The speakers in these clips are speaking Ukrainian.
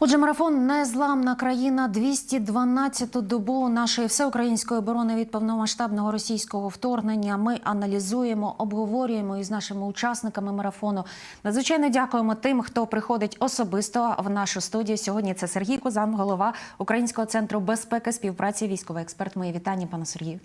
Отже, марафон Незламна країна 212-ту добу нашої всеукраїнської оборони від повномасштабного російського вторгнення. Ми аналізуємо, обговорюємо із нашими учасниками марафону. Надзвичайно дякуємо тим, хто приходить особисто в нашу студію. Сьогодні це Сергій Кузан, голова Українського центру безпеки співпраці, військовий експерт. Мої вітання, пане Сергію.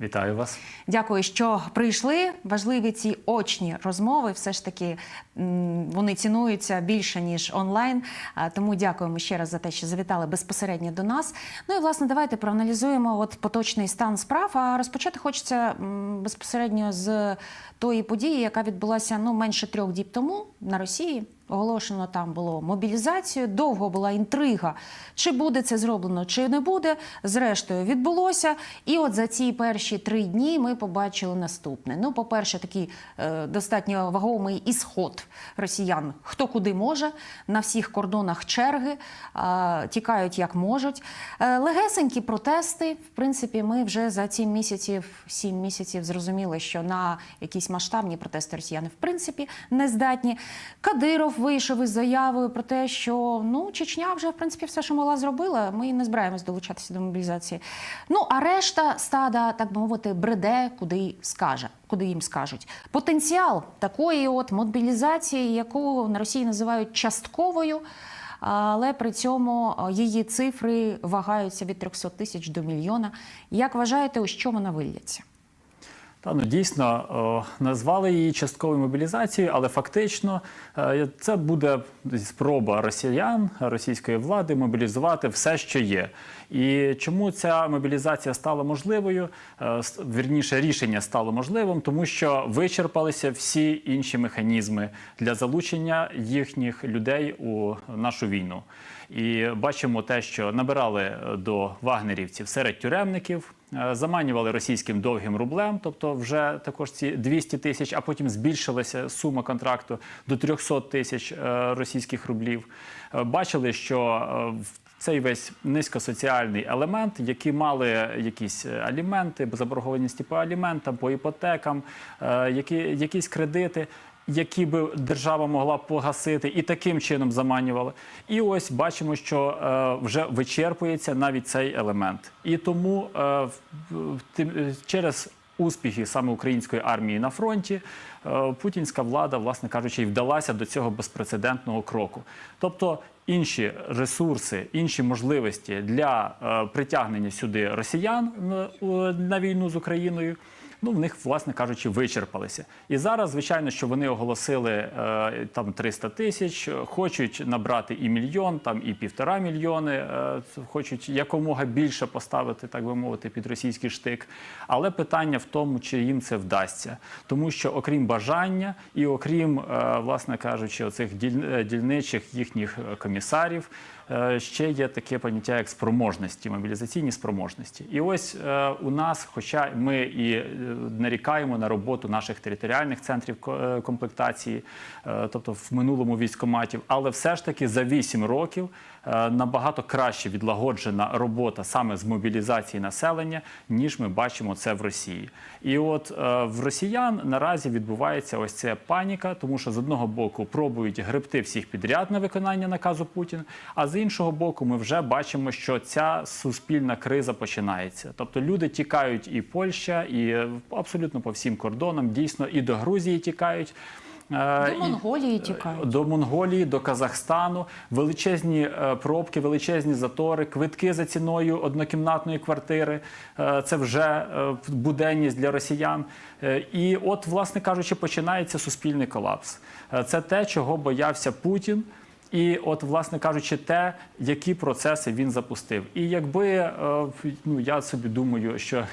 Вітаю вас. Дякую, що прийшли. Важливі ці очні розмови. Все ж таки вони цінуються більше ніж онлайн. Тому дякуємо ще раз за те, що завітали безпосередньо до нас. Ну і власне давайте проаналізуємо от поточний стан справ. А розпочати хочеться безпосередньо з тої події, яка відбулася ну менше трьох діб тому на Росії. Оголошено там було мобілізацію. Довго була інтрига, чи буде це зроблено, чи не буде. Зрештою, відбулося. І от за ці перші три дні ми побачили наступне. Ну, по-перше, такий е, достатньо вагомий ісход росіян, хто куди може, на всіх кордонах черги, е, тікають як можуть. Е, легесенькі протести. В принципі, ми вже за ці місяців, сім місяців зрозуміли, що на якісь масштабні протести росіяни в принципі не здатні. Кадиров вийшов із заявою про те, що ну Чечня вже в принципі все, що могла, зробила. Ми не збираємось долучатися до мобілізації. Ну а решта стада, так би мовити, бреде, куди скаже, куди їм скажуть. Потенціал такої от мобілізації, яку на Росії називають частковою. Але при цьому е, її цифри вагаються від 300 тисяч до мільйона. Як вважаєте, у що вона вильється? Та ну дійсно назвали її частковою мобілізацією, але фактично е, це буде спроба росіян, російської влади мобілізувати все, що є. І чому ця мобілізація стала можливою? Е, Вірніше, рішення стало можливим, тому що вичерпалися всі інші механізми для залучення їхніх людей у нашу війну. І бачимо те, що набирали е, до вагнерівців серед тюремників. Е, Заманювали російським довгим рублем, тобто вже також ці 200 тисяч, а потім збільшилася сума контракту до 300 тисяч е, російських рублів. Бачили, що в цей весь низькосоціальний елемент, які мали якісь е, аліменти, заборгованості по аліментам, по іпотекам, е, які, якісь кредити. Які би держава могла погасити, і таким чином заманювали. І ось бачимо, що е, вже вичерпується навіть цей елемент. І тому е, е, через успіхи саме української армії на фронті е, путінська влада, власне кажучи, і вдалася до цього безпрецедентного кроку. Тобто інші ресурси, інші можливості для е, притягнення сюди росіян на війну з Україною ну в них, власне кажучи, вичерпалися. І зараз, звичайно, що вони оголосили е, там 300 тисяч, хочуть набрати і мільйон, там і півтора мільйони, е, хочуть якомога більше поставити, так би мовити, під російський штик. Але питання в тому, чи їм це вдасться, тому що окрім бажання і окрім, е, власне кажучи, оцих діль- дільничих їхніх комісарів. Е, Ще є таке поняття як спроможності, мобілізаційні спроможності. І ось е, у нас, хоча ми і е, нарікаємо на роботу наших територіальних центрів комплектації, тобто в минулому військоматів, але все ж таки за 8 років набагато краще відлагоджена робота саме з мобілізації населення, ніж ми бачимо це в Росії. І от в росіян наразі відбувається ось ця паніка, тому що з одного боку пробують гребти всіх підряд на виконання наказу Путіна, а з іншого боку, ми вже бачимо, що ця суспільна криза починається. Тобто люди тікають і Польща, і е, абсолютно по всім кордонам, дійсно, і до Грузії тікають. Е, До Монголії тікають. до Монголії, до Казахстану, величезні е, пробки, величезні затори, квитки за ціною однокімнатної квартири. Е, Це вже е, буденність для росіян. Е, І от, власне кажучи, починається суспільний колапс. Е, Це те, чого боявся Путін. І от, власне кажучи, те, які процеси він запустив. І якби е, ну я собі думаю, що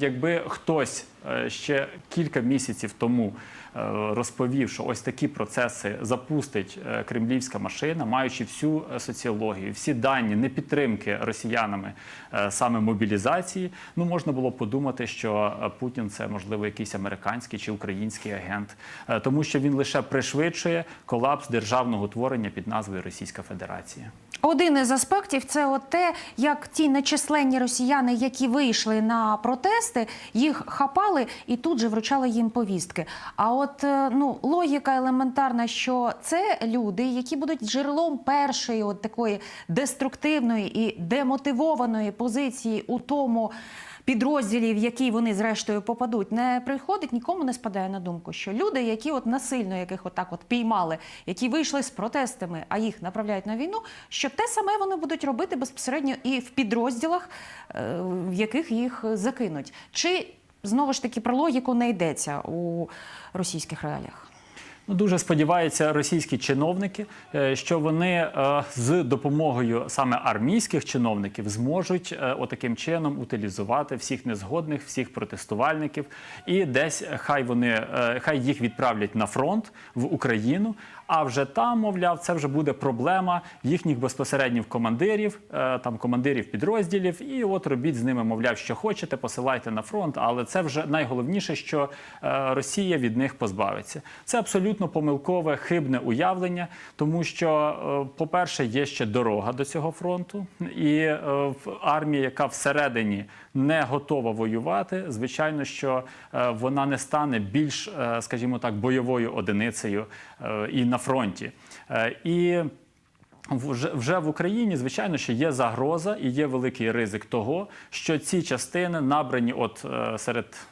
якби хтось ще кілька місяців тому е, розповів, що ось такі процеси запустить е, кремлівська машина, маючи всю е, соціологію, всі дані непідтримки росіянами е, саме мобілізації, ну можна було подумати, що е, Путін це можливо якийсь американський чи український агент, Е, тому що він лише пришвидшує колапс державного творення під назвою Російська Федерація. Один із аспектів це от те, як ті нечисленні росіяни, які вийшли на протести, їх хапали приймали і тут же вручали їм повістки. А от е, ну логіка елементарна, що це люди, які будуть джерелом першої, от такої деструктивної і демотивованої позиції у тому. Підрозділі, в які вони зрештою попадуть, не приходить, нікому не спадає на думку, що люди, які от насильно яких отак от піймали, які вийшли з протестами, а їх направляють на війну, що те саме вони будуть робити безпосередньо і в підрозділах, е, в яких їх закинуть. Чи знову ж таки про логіку не йдеться у російських реаліях? Ну, дуже сподіваються російські чиновники, е, що вони е, з допомогою саме армійських чиновників зможуть е, отаким чином утилізувати всіх незгодних, всіх протестувальників, і десь хай вони хай їх відправлять на фронт в Україну. А вже там, мовляв, це вже буде проблема їхніх безпосередніх командирів, там командирів підрозділів. І от робіть з ними, мовляв, що хочете, посилайте на фронт. Але це вже найголовніше, що Росія від них позбавиться. Це абсолютно помилкове, хибне уявлення, тому що, е, по-перше, є ще дорога до цього фронту, і е, армія, яка всередині не готова воювати, звичайно, що е, вона не стане більш, скажімо так, бойовою одиницею і на фронті. І вже, в Україні, звичайно, що є загроза і є великий ризик того, що ці частини набрані от серед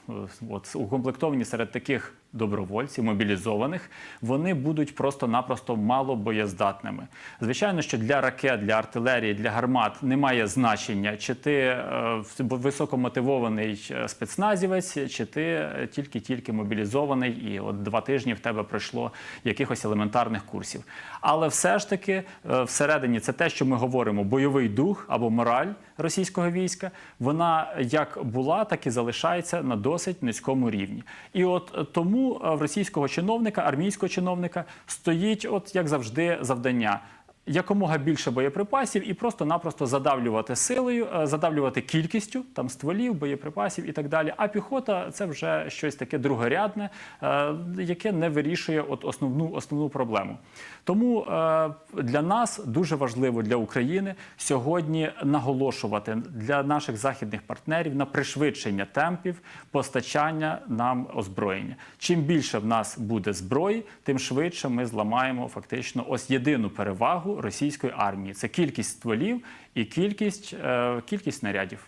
от укомплектовані серед таких добровольців, мобілізованих, вони будуть просто-напросто мало боєздатними. Звичайно, що для ракет, для артилерії, для гармат немає значення, чи ти е, високомотивований е, спецназівець, чи ти е, тільки-тільки мобілізований, і от два тижні в тебе пройшло якихось елементарних курсів. Але все ж таки е, всередині це те, що ми говоримо, бойовий дух або мораль російського війська, вона як була, так і залишається на досить низькому рівні. І от е, тому е, в російського чиновника, армійського чиновника стоїть, от як завжди, завдання. Якомога більше боєприпасів і просто-напросто задавлювати силою, е, задавлювати кількістю там стволів, боєприпасів і так далі. А піхота це вже щось таке другорядне, е, яке не вирішує от основну основну проблему. Тому е, для нас дуже важливо для України сьогодні наголошувати для наших західних партнерів на пришвидшення темпів постачання нам озброєння. Чим більше в нас буде зброї, тим швидше ми зламаємо фактично ось єдину перевагу російської армії це кількість стволів і кількість, е, кількість снарядів.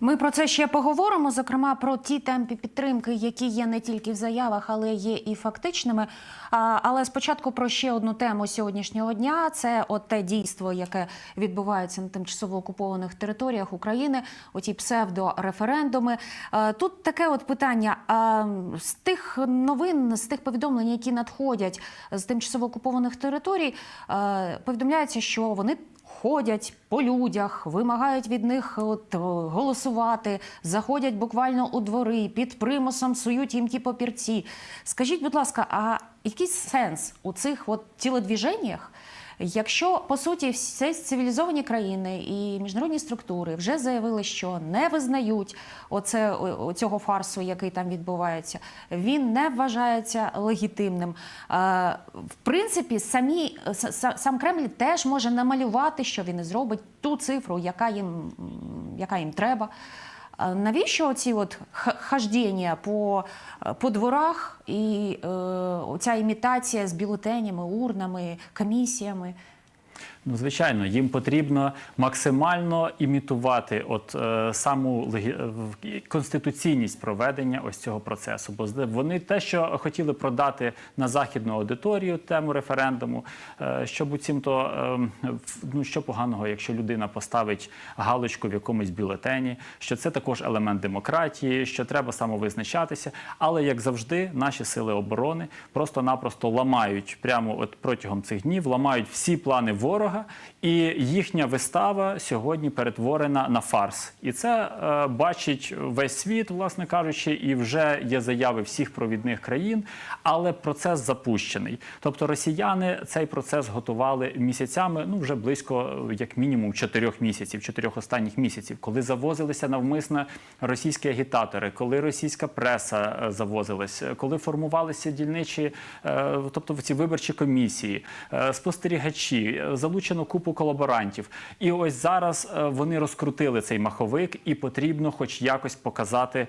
Ми про це ще поговоримо, зокрема про ті темпи підтримки, які є не тільки в заявах, але є і фактичними. А, але спочатку про ще одну тему сьогоднішнього дня: це от те дійство, яке відбувається на тимчасово окупованих територіях України, оті псевдореферендуми. Е, Тут таке от питання: а, з тих новин, з тих повідомлень, які надходять з тимчасово окупованих територій, е, повідомляється, що вони ходять по людях, вимагають від них от, голосувати, заходять буквально у двори, під примусом сують їм ті папірці. Скажіть, будь ласка, а який сенс у цих от тілодвіженнях? Якщо по суті всі цивілізовані країни і міжнародні структури вже заявили, що не визнають оце цього фарсу, який там відбувається, він не вважається легітимним. Е, В принципі, самі сам Кремль теж може намалювати, що він зробить ту цифру, яка їм, яка їм треба. Навіщо ці от хаждіння по, е, по дворах і е, ця імітація з бюлетенями, урнами, комісіями? Ну, звичайно, їм потрібно максимально імітувати от е, саму е, конституційність проведення ось цього процесу. Бо вони те, що хотіли продати на західну аудиторію тему референдуму, е, що буцімто е, в- ну що поганого, якщо людина поставить галочку в якомусь бюлетені, що це також елемент демократії, що треба самовизначатися. Але як завжди, наші сили оборони просто-напросто ламають прямо от протягом цих днів, ламають всі плани ворога, і їхня вистава сьогодні перетворена на фарс. І це е, бачить весь світ, власне кажучи, і вже є заяви всіх провідних країн, але процес запущений. Тобто росіяни цей процес готували місяцями, ну вже близько, як мінімум, чотирьох місяців, чотирьох останніх місяців, коли завозилися навмисно російські агітатори, коли російська преса е, завозилась, коли формувалися дільничі, е, тобто ці виборчі комісії, е, спостерігачі, е, залучено купу колаборантів. І ось зараз е, вони розкрутили цей маховик, і потрібно, хоч якось, показати.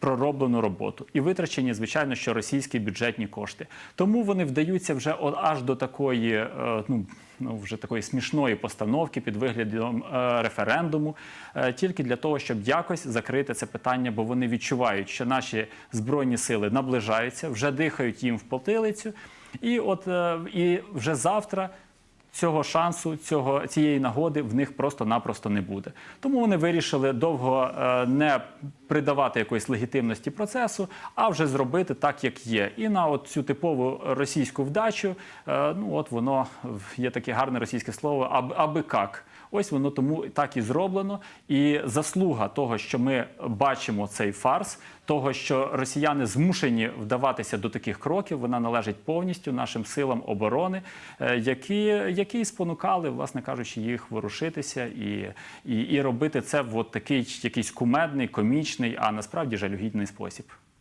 пророблену роботу і витрачені, звичайно, що російські бюджетні кошти. Тому вони вдаються вже аж до такої, е, ну. Ну, вже такої смішної постановки під виглядом е, референдуму, тільки для того, щоб якось закрити це питання, бо вони відчувають, що наші збройні сили наближаються, вже дихають їм в потилицю, і от і вже завтра цього шансу, цього цієї нагоди в них просто-напросто не буде. Тому вони вирішили довго е, не придавати якоїсь легітимності процесу, а вже зробити так, як є. І на от цю типову російську вдачу, е, ну от воно є таке гарне російське слово, аби, аби как. Ось воно тому так і зроблено. І заслуга того, що ми бачимо цей фарс, того, що росіяни змушені вдаватися до таких кроків, вона належить повністю нашим силам оборони, е, які, які спонукали, власне кажучи, їх ворушитися і, і, і робити це в от такий якийсь кумедний, комічний, а насправді жалюгідний спосіб.